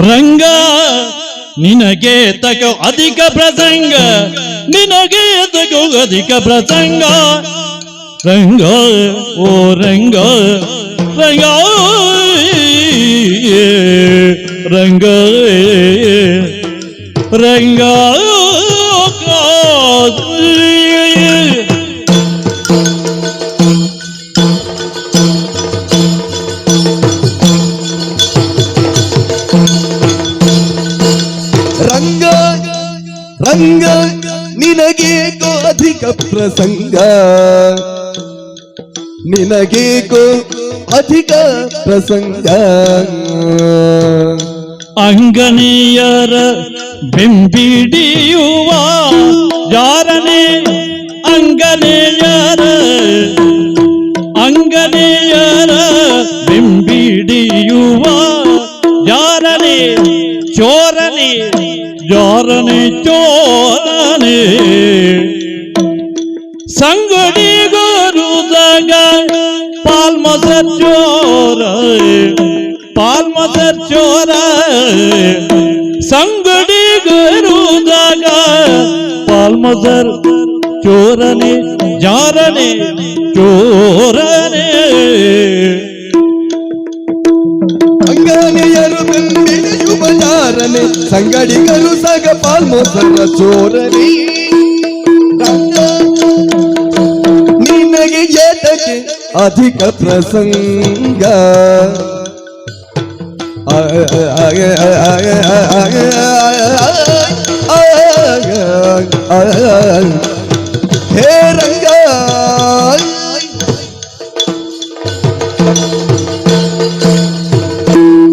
ರಂಗ ನಿನಗೆ ತಗ ಅಧಿಕ ಪ್ರಸಂಗ ನಿನಗೆ ತಗೋ ಅಧಿಕ ಪ್ರಸಂಗ ರಂಗ ಓ ರಂಗ ರಂಗ ರಂಗ ರಂಗ ರಂಗ ರಂಗ ನಿನಗೇಕೋ ಅಧಿಕ ಪ್ರಸಂಗ. ನಿನಗೇಕೋ ಅಧಿಕ ಪ್ರಸಂಗ. ಅಂಗನೀಯರ ಬೆಂಬಿಡಿಯುವ ಯಾರನೇ? ಅಂಗನೆಯರ ಅಂಗನೇಯರ ಬೆಂಬಿಡಿಯುವ ಯಾರನೇ? ಚೋರನೆ? ಯಾರನೇ ಚೋರನೆ ಸಂಗಡಿ ಗುರುದಾಗ ಪಾಲ್ಮಸರ್ ಚೋರ ಪಾಲ್ಮಸರ್ ಚೋರ ಸಂಗಡಿ ಗುರುದಾಗ ಪಾಲ್ಮಸರ್ ಚೋರನೆ ಜಾರನೆ ಚೋರನೆ చోరనే సంగడికలు సగ పాల్మోసన చోరనే ನಿನಗೆ ಏತಕ್ಕೆ ಅಧಿಕ ಪ್ರಸಂಗ ಹೇ ರಂಗ